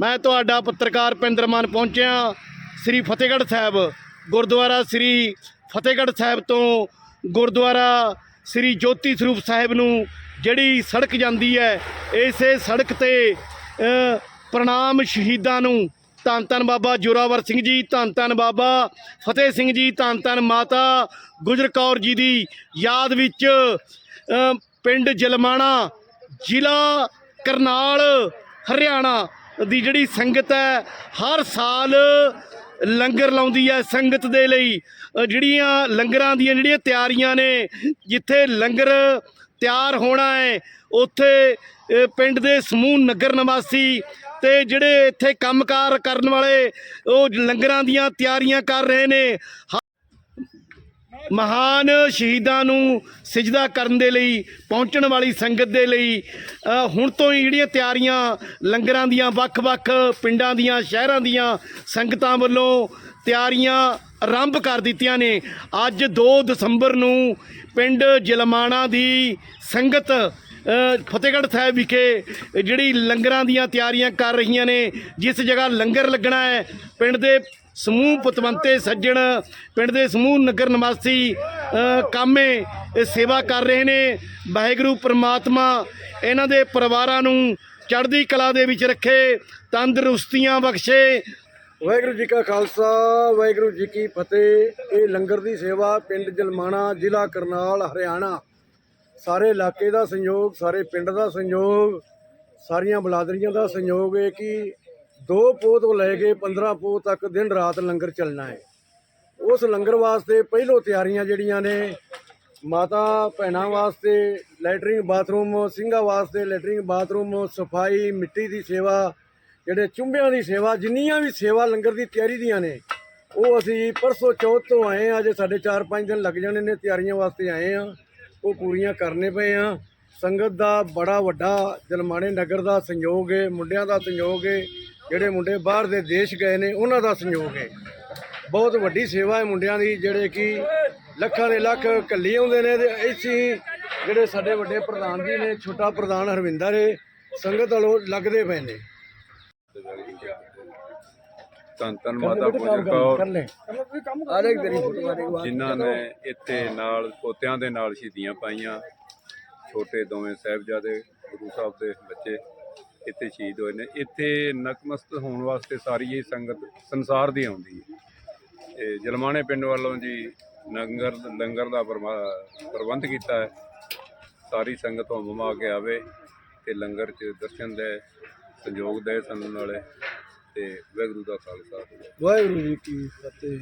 ਮੈਂ ਤੁਹਾਡਾ ਪੱਤਰਕਾਰ ਪਿੰਦਰ ਮਾਨ ਪਹੁੰਚਿਆ, ਸ੍ਰੀ ਫਤਿਹਗੜ੍ਹ ਸਾਹਿਬ। ਗੁਰਦੁਆਰਾ ਸ੍ਰੀ ਫਤਿਹਗੜ੍ਹ ਸਾਹਿਬ ਤੋਂ ਗੁਰਦੁਆਰਾ ਸ੍ਰੀ ਜੋਤੀ ਸਰੂਪ ਸਾਹਿਬ ਨੂੰ ਜਿਹੜੀ ਸੜਕ ਜਾਂਦੀ ਹੈ, ਇਸੇ ਸੜਕ ਤੇ ਪ੍ਰਣਾਮ ਸ਼ਹੀਦਾਂ ਨੂੰ ਧੰਨ ਧੰਨ ਬਾਬਾ ਜੋਰਾਵਰ ਸਿੰਘ ਜੀ, ਧੰਨ ਧੰਨ ਬਾਬਾ ਫਤਿਹ ਸਿੰਘ ਜੀ, ਧੰਨ ਧੰਨ ਮਾਤਾ ਗੁਜਰ ਕੌਰ ਜੀ ਦੀ ਯਾਦ ਵਿੱਚ ਪਿੰਡ ਜਲਮਾਣਾ ਜ਼ਿਲ੍ਹਾ ਕਰਨਾਲ, ਹਰਿਆਣਾ। ਦੀ ਜਿਹੜੀ ਸੰਗਤ ਹੈ, ਹਰ ਸਾਲ ਲੰਗਰ ਲਾਉਂਦੀ ਹੈ ਸੰਗਤ ਦੇ ਲਈ। ਜਿਹੜੀਆਂ ਲੰਗਰਾਂ ਦੀਆਂ ਜਿਹੜੀਆਂ ਤਿਆਰੀਆਂ ਨੇ, ਜਿੱਥੇ ਲੰਗਰ ਤਿਆਰ ਹੋਣਾ ਹੈ, ਉੱਥੇ ਪਿੰਡ ਦੇ ਸਮੂਹ ਨਗਰ ਨਿਵਾਸੀ ਤੇ ਜਿਹੜੇ ਇੱਥੇ ਕੰਮਕਾਰ ਕਰਨ ਵਾਲੇ, ਉਹ ਲੰਗਰਾਂ ਦੀਆਂ ਤਿਆਰੀਆਂ ਕਰ ਰਹੇ ਨੇ। ਮਹਾਨ ਸ਼ਹੀਦਾਂ ਨੂੰ ਸਿਜਦਾ ਕਰਨ ਦੇ ਲਈ, ਪਹੁੰਚਣ ਵਾਲੀ ਸੰਗਤ ਦੇ ਲਈ ਹੁਣ ਤੋਂ ਹੀ ਜਿਹੜੀਆਂ ਤਿਆਰੀਆਂ ਲੰਗਰਾਂ ਦੀਆਂ, ਵੱਖ-ਵੱਖ ਪਿੰਡਾਂ ਦੀਆਂ, ਸ਼ਹਿਰਾਂ ਦੀਆਂ ਸੰਗਤਾਂ ਵੱਲੋਂ ਤਿਆਰੀਆਂ ਆਰੰਭ ਕਰ ਦਿੱਤੀਆਂ ਨੇ। ਅੱਜ 2 ਦਸੰਬਰ ਨੂੰ ਪਿੰਡ ਜਲਮਾਣਾ ਦੀ ਸੰਗਤ ਫਤਿਹਗੜ੍ਹ ਸਾਹਿਬ ਵਿਖੇ ਜਿਹੜੀ ਲੰਗਰਾਂ ਦੀਆਂ ਤਿਆਰੀਆਂ ਕਰ ਰਹੀਆਂ ਨੇ, ਜਿਸ ਜਗ੍ਹਾ ਲੰਗਰ ਲੱਗਣਾ ਹੈ, ਪਿੰਡ ਦੇ ਸਮੂਹ ਪਤਵੰਤੇ ਸੱਜਣ ਪਿੰਡ ਦੇ ਸਮੂਹ ਨਗਰ ਨਿਵਾਸੀ ਅ, ਕਾਮੇ ਇਹ ਸੇਵਾ ਕਰ ਰਹੇ ਨੇ। ਵਾਹਿਗੁਰੂ ਪ੍ਰਮਾਤਮਾ ਇਹਨਾਂ ਦੇ ਪਰਿਵਾਰਾਂ ਨੂੰ ਚੜ੍ਹਦੀ ਕਲਾ ਦੇ ਵਿੱਚ ਰੱਖੇ ਤੰਦਰੁਸਤੀਆਂ ਬਖਸ਼ੇ। ਵਾਹਿਗੁਰੂ ਜੀ ਕਾ ਖਾਲਸਾ ਵਾਹਿਗੁਰੂ ਜੀ ਕੀ ਫਤਿਹ। ਇਹ ਲੰਗਰ ਦੀ ਸੇਵਾ ਪਿੰਡ ਜਲਮਾਣਾ ਜ਼ਿਲ੍ਹਾ ਕਰਨਾਲ ਹਰਿਆਣਾ। ਸਾਰੇ ਇਲਾਕੇ ਦਾ ਸੰਯੋਗ ਸਾਰੇ ਪਿੰਡ ਦਾ ਸੰਯੋਗ ਸਾਰੀਆਂ ਬਲਾਦਰੀਆਂ ਦਾ ਸੰਯੋਗ ਹੈ ਕਿ 2 ਪੋਹ ਤੋਂ ਲੈ ਕੇ 15 ਪੋਹ ਤੱਕ ਦਿਨ ਰਾਤ ਲੰਗਰ ਚੱਲਣਾ ਹੈ। ਉਸ ਲੰਗਰ ਵਾਸਤੇ ਪਹਿਲੋਂ ਤਿਆਰੀਆਂ ਜਿਹੜੀਆਂ ਨੇ, ਮਾਤਾ ਭੈਣਾਂ ਵਾਸਤੇ ਲੈਟਰਿੰਗ ਬਾਥਰੂਮ, ਸਿੰਘਾਂ ਵਾਸਤੇ ਲੈਟਰਿੰਗ ਬਾਥਰੂਮ, ਸਫ਼ਾਈ, ਮਿੱਟੀ ਦੀ ਸੇਵਾ, ਜਿਹੜੇ ਚੁੰਬਿਆਂ ਦੀ ਸੇਵਾ, ਜਿੰਨੀਆਂ ਵੀ ਸੇਵਾ ਲੰਗਰ ਦੀ ਤਿਆਰੀ ਦੀਆਂ ਨੇ, ਉਹ ਅਸੀਂ ਪਰਸੋਂ ਚੌਥ ਤੋਂ ਆਏ ਆ ਜੇ ਸਾਡੇ 4-5 ਦਿਨ ਲੱਗ ਜਾਣੇ ਨੇ ਤਿਆਰੀਆਂ ਵਾਸਤੇ ਆਏ ਆ ਉਹ ਪੂਰੀਆਂ ਕਰਨੇ ਪਏ ਆ ਸੰਗਤ ਦਾ ਬੜਾ ਵੱਡਾ ਜਲਮਾਣੇ ਨਗਰ ਦਾ ਸੰਯੋਗ ਹੈ, ਮੁੰਡਿਆਂ ਦਾ ਸੰਯੋਗ ਹੈ। ਜਿਹੜੇ ਮੁੰਡੇ ਬਾਹਰ ਦੇ ਦੇਸ਼ ਗਏ ਨੇ ਉਹਨਾਂ ਦਾ ਸੰਯੋਗ ਹੈ। ਬਹੁਤ ਵੱਡੀ ਸੇਵਾ ਹੈ ਮੁੰਡਿਆਂ ਦੀ ਜਿਹੜੇ ਕਿ ਲੱਖਾਂ ਦੇ ਲੱਖ ਕੱਲੀ ਆਉਂਦੇ ਨੇ ਤੇ ਇਸੀ ਜਿਹੜੇ ਸਾਡੇ ਵੱਡੇ ਪ੍ਰਧਾਨ ਜੀ ਨੇ ਛੋਟਾ ਪ੍ਰਧਾਨ ਹਰਵਿੰਦਰ ਹੈ ਸੰਗਤ ਵੱਲੋਂ ਲੱਗਦੇ ਪਏ ਨੇ। ਧੰਨ ਧੰਨ ਮਾਤਾ ਗੁਜਰ ਕੌਰ। ਆਰੇ ਤੇਰੀ ਫੋਟੋ ਜਿਨ੍ਹਾਂ ਨੇ ਇੱਥੇ ਨਾਲ ਪੋਤਿਆਂ ਦੇ ਨਾਲ ਸ਼ਹੀਦੀਆਂ ਪਾਈਆਂ। ਛੋਟੇ ਦੋਵੇਂ ਸਾਹਿਬਜ਼ਾਦੇ ਗੁਰੂ ਸਾਹਿਬ ਦੇ ਬੱਚੇ। ਇੱਥੇ ਸ਼ਹੀਦ ਹੋਏ ਨੇ। ਇੱਥੇ ਨਕਮਸਤ ਹੋਣ ਵਾਸਤੇ ਸਾਰੀ ਇਹ ਸੰਗਤ ਸੰਸਾਰ ਦੀ ਆਉਂਦੀ ਹੈ। ਤੇ ਜਲਮਾਣੇ ਪਿੰਡ ਵੱਲੋਂ ਜੀ ਲੰਗਰ ਲੰਗਰ ਦਾ ਪ੍ਰਮਾ- ਪ੍ਰਬੰਧ ਕੀਤਾ ਹੈ। ਸਾਰੀ ਸੰਗਤ ਹੁਮ ਆ ਕੇ ਆਵੇ ਤੇ ਲੰਗਰ 'ਚ ਦਰਸ਼ਨ ਦੇ, ਸੰਯੋਗ ਦੇ ਸਾਨੂੰ ਨਾਲੇ ਤੇ ਵਾਹਿਗੁਰੂ ਦਾ ਖਾਲਸਾ। ਵਾਹਿਗੁਰੂ ਜੀ ਕੀ ਫਤਿਹ।